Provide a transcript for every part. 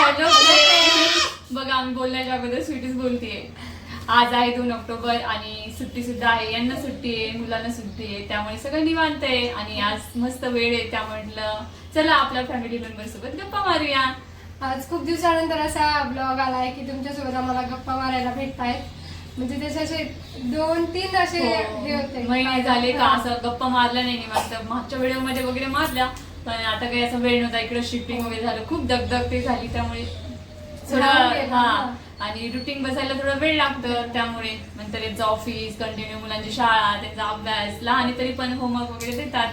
Hello बघा आम्ही बोलण्याच्या अगोदर स्वीटीच बोलतेय. आज आहे दोन ऑक्टोबर आणि सुट्टी सुद्धा आहे. यांना सुट्टी आहे मुलांना सुट्टी आहे. त्यामुळे सगळं निवांत आहे. आणि आज मस्त वेळ आहे. त्या म्हटलं चला आपल्या फॅमिली मेंबर सोबत गप्पा मारूया. आज खूप दिवसानंतर असा ब्लॉग आलाय की तुमच्यासोबत आम्हाला गप्पा मारायला भेटतायत. म्हणजे त्याचे असे दोन तीन असे हे. होते. हो. महिने झाले का असं गप्पा मारल्या नाही निवांत. मागच्या व्हिडिओमध्ये वगैरे मारल्या. पण आता काही असं वेळ नव्हता इकडे शिफ्टिंग वगैरे झालं. खूप दगदग ते झाली त्यामुळे थोडं हा. आणि रुटीन बसायला थोडा वेळ लागतं त्यामुळे नंतर यांचं ऑफिस कंटिन्यू मुलांची शाळा त्यांचा अभ्यास लहान तरी पण होमवर्क वगैरे देतात.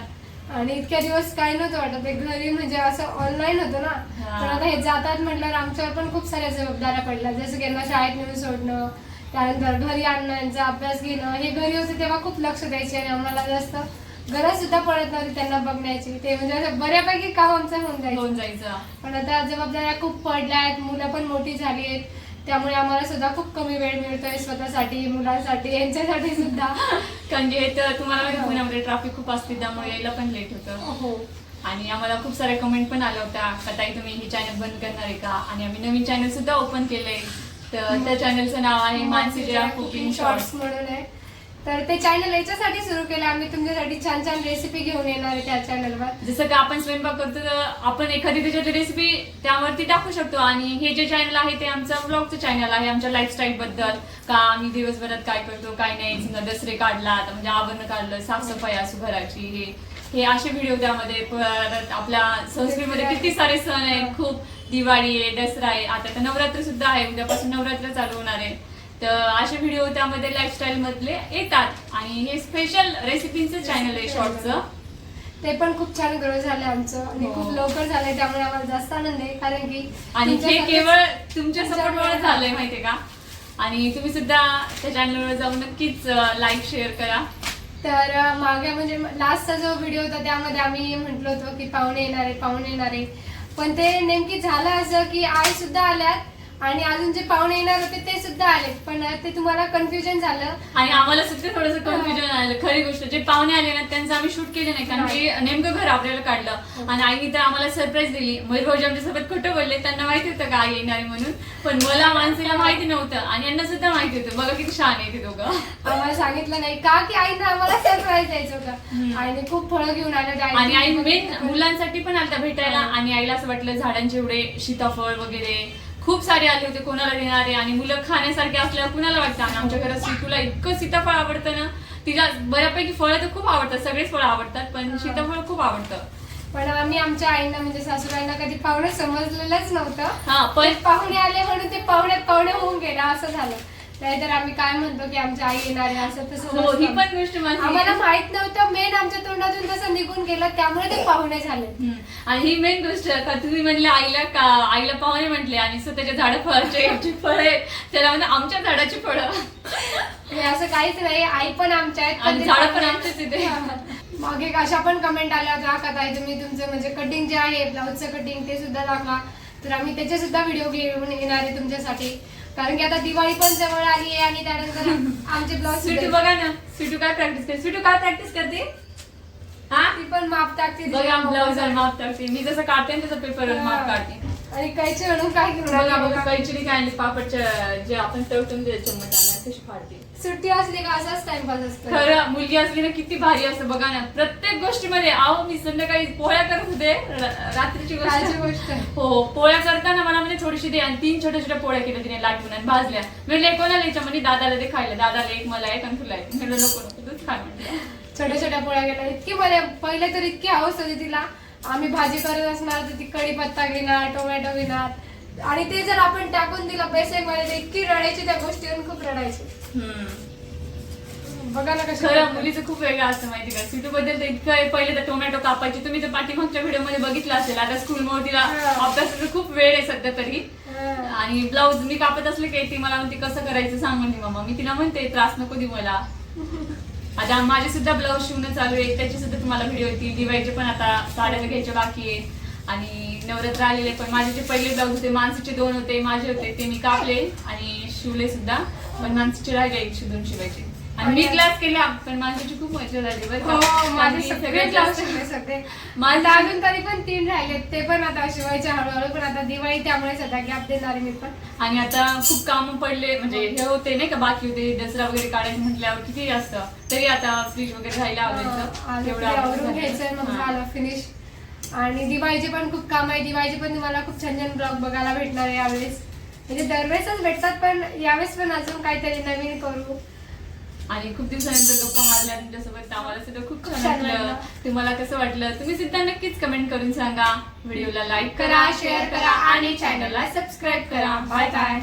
आणि इतक्या दिवस काय नव्हतं वाटत ते घरी म्हणजे असं ऑनलाईन होतं ना. तर आता हे जातात म्हटल्यावर आमच्यावर पण खूप साऱ्या जबाबदाऱ्या पडल्या. जसं की यांना शाळेत नेऊन सोडणं त्यानंतर घरी आणणं यांचा अभ्यास घेणं हे घरी होते तेव्हा खूप लक्ष द्यायचे आणि आम्हाला जास्त गरज सुद्धा पडत नव्हती त्यांना बघण्याची. ते म्हणजे असं बऱ्यापैकी काम आमचं होऊन होऊन जायचं. जायचं. पण आता जबाबदाऱ्या खूप पडल्या आहेत मुलं पण मोठी झाली आहेत त्यामुळे आम्हाला सुद्धा खूप कमी वेळ मिळतोय स्वतःसाठी मुलांसाठी यांच्यासाठी सुद्धा. कारण की हे तर तुम्हाला माहिती आहे, पुण्यामध्ये ट्रॅफिक खूप असते त्यामुळे यायला पण लेट होतं. हो. आणि आम्हाला खूप साऱ्या कमेंट पण आल्या होत्या का ताई तुम्ही हे चॅनल बंद करणार आहे का? आणि आम्ही नवीन चॅनल सुद्धा ओपन केलंय. तर त्या चॅनलचं नाव आहे मानसीच्या कुकिंग शॉर्ट्स म्हणून आहे. तर ते चॅनल याच्यासाठी सुरू केलं. आम्ही तुमच्यासाठी छान छान रेसिपी घेऊन येणार आहे त्या चॅनलवर जसं की आपण स्वयंपाक करतो तर आपण एखादी त्याच्यात रेसिपी त्यावरती टाकू शकतो. आणि हे जे चॅनल आहे ते आमचं ब्लॉगचं चॅनल आहे आमच्या लाईफस्टाईल बद्दल. का आम्ही दिवसभरात काय करतो काय नाही. समजा दसरे काढला आता म्हणजे आवरण काढलं साफसफाई असू घराची हे हे असे व्हिडिओ त्यामध्ये परत आपल्या संस्कृतीमध्ये किती सारे सण आहेत. खूप दिवाळी आहे दसरा आहे. आता तर नवरात्र सुद्धा आहे. उद्यापासून नवरात्र चालू होणार आहे. तर असे व्हिडिओ त्यामध्ये लाईफस्टाईल मधले येतात. आणि हे स्पेशल रेसिपीचं चॅनल आहे शॉर्टचं ते पण खूप छान ग्रो झालं आमचं. आणि हो. खूप लवकर झालंय त्यामुळे आम्हाला जास्त आनंद आहे. कारण की आणि हे तुमच्यासारखंच- केवळ तुमच्या सपोर्टमुळे झालंय माहितीये का? आणि तुम्ही सुद्धा त्या चॅनलवर जाऊन नक्कीच लाईक शेअर करा. तर अं, मागे म्हणजे लास्टचा जो व्हिडिओ होता त्यामध्ये आम्ही म्हटलो होतो की पाहुणे येणार आहे पाहुणे येणार आहे पण ते नेमकी झालं असं की आई सुद्धा आल्यात. आणि अजून जे पाहुणे येणार होते ते सुद्धा आले. पण ते तुम्हाला कन्फ्युजन झालं. आणि आम्हाला सुद्धा थोडंसं कन्फ्युजन आलं. खरी गोष्ट जे पाहुणे आले ना त्यांचं आम्ही शूट केले नाही. कारण की नेमकं घर आपल्याला काढलं. आणि आईने तर आम्हाला सरप्राईज दिली. मयूर भाऊजी आमच्यासोबत खोटं बोलले. त्यांना माहिती होतं का आई येणार म्हणून. पण मला माणसाला माहिती नव्हतं. आणि यांना सुद्धा माहिती होतं. बघा किती छान आहे ते दोघं. आम्हाला सांगितलं नाही का की आईनं आम्हाला सरप्राईज द्यायचं होतं. आईने खूप फळं घेऊन आलं आणि आई मेन मुलांसाठी पण आलता भेटायला. आणि आईला असं वाटलं झाडांचे एवढे सीताफळ वगैरे. खूप सारे आले होते कोणाला देणारे आणि मुलं खाण्यासारखे असल्यावर कुणाला वाटतं? आणि आमच्या घरात सीतूला इतकं सीताफळ आवडतं ना तिला बऱ्यापैकी फळं तर खूप आवडतात सगळेच फळं आवडतात पण सीताफळ खूप आवडतं. पण आम्ही आमच्या आईंना म्हणजे सासूबाईंना कधी पाहुणे समजलेलंच नव्हतं. हा पण पाहुणे आले म्हणून ते पाहुण्यात पाहुणे होऊन गेला असं झालं. नाहीतर आम्ही काय म्हणतो की आमची आई येणार आहे असं तसं हो ही. पण गोष्ट आम्हाला माहीत नव्हतं मेन आमच्या तोंडातून तसं निघून गेलं त्यामुळे ते पाहुणे झाले. हम्म. आणि ही मेन गोष्ट का तुम्ही म्हणले आईला का आईला पाहुणे म्हटले आणि स्वतःच्या झाड फळाचे फळ आहेत. त्याला म्हणजे आमच्या झाडाची फळं. हे असं काहीच नाही आई पण आमच्या आहेत आणि ते झाडं पण पाहुणे- आमचेच इथे. मग एक अशा पण कमेंट आल्या होत्या का ताई तुम्ही तुमचं म्हणजे कटिंग जे आहे ब्लाऊजचं कटिंग ते सुद्धा दाखवा. तर आम्ही त्याचे सुद्धा व्हिडिओ घेऊन येणार आहे तुमच्यासाठी. कारण की आता दिवाळी पण जवळ आली आहे आणि त्यानंतर आमचे ब्लाऊज स्वीटू बघा ना. स्वीटू काय प्रॅक्टिस करते स्वीटू काय प्रॅक्टिस करते? हा? ती पण माप टाकते बघा ब्लाऊज माप टाकते. मी जसं काढते ना तसं पेपर माप काढते. आणि कैची म्हणून काय घेऊन बघा बघा. कैचिनी काय आणली? पापडच्या जे आपण तळतून द्यायचं तशी फाडते सुट्टी असली का असाच टाइमपास असतो. खरं मुलगी असली ना किती भारी असतं बघा ना. प्रत्येक गोष्टीमध्ये आहो मी संध्याकाळी पोळ्या करत होते. र- रात्रीची कालची गोष्ट गोष्ट. आहे. हो पोळ्या करताना मला म्हणजे थोडीशी दे. आणि तीन छोट्या छोट्या पोळ्या केल्या तिने लाटून आणि भाजल्या. म्हणजे कोणाला याच्या म्हणजे दादाला ते खायला. दादाला एक मला एक आणि तुला एक. म्हणलं नको नको तूच म्हटलं छोट्या छोट्या पोळ्या गेल्या इतकी मला पहिले तर इतकी हौस होती तिला. आम्ही भाजी करत असणार तर ती कढीपत्ता घेणार टोमॅटो घेणार. आणि ते जर आपण टाकून दिला बेसनमध्ये इतकी रडायची त्या गोष्टीवर खूप रडायची हम्म. बघा ना कसं मुलीचं खूप वेगळं असतं माहिती का सिटू बद्दल तर इतकं. पहिले तर टोमॅटो कापायची तुम्ही तर पाठीमागच्या व्हिडिओमध्ये बघितलं असेल आता स्कूल मुळे तिला. अभ्यासाचा खूप वेळ आहे सध्या तरी. आणि ब्लाऊज मी कापत असले की ती मला म्हणते कसं करायचं सांग म्हणते मम्मा मी तिला म्हणते त्रास नको देऊ मला आता माझे सुद्धा ब्लाऊज शिवणं चालू आहे त्याचे सुद्धा तुम्हाला व्हिडिओ येतील दिवाळीचे पण आता साड्या घ्यायचे बाकी आहे आणि नवरात्र आलेले पण माझे जे पहिले ब्लाऊज होते मानसीचे दोन होते माझे होते ते मी कापले आणि शिवले सुद्धा. पण मानसीचे राहिले एकशे दोन शिवायचे. आणि मी क्लास केला पण माझ्याची खूप मजा झाली बरं का. हो माझे आणि सगळे सगळ्यात जास्त- माझे- माझे अजून तरी पण तीन राहिलेत ते पण आता शिवायचे हळूहळू पण आता दिवाळी त्यामुळे सध्या गॅप देणार मी पण. आणि आता खूप काम पडले म्हणजे हे होते नाही का बाकी होते दसरा वगैरे काढायचं म्हटल्यावर किती जास्त. तरी आता फ्रीज वगैरे राहायला हा, आवडायचं आवरून मग. झालं फिनिश आणि दिवाळीचे पण खूप काम आहे. दिवाळीचे पण तुम्हाला खूप छान छान ब्लॉग बघायला भेटणार आहे यावेळेस. म्हणजे दरवेळेसच भेटतात पण यावेळेस पण अजून काहीतरी नवीन करू. आणि खूप दिवसानंतर गप्पा मारल्या तुमच्यासोबत आम्हाला सुद्धा खूप छान वाटलं. तुम्हाला कसं वाटलं? तुम्ही सुद्धा नक्कीच कमेंट करून सांगा. व्हिडिओला लाईक करा शेअर करा आणि चॅनलला सबस्क्राईब करा. Bye bye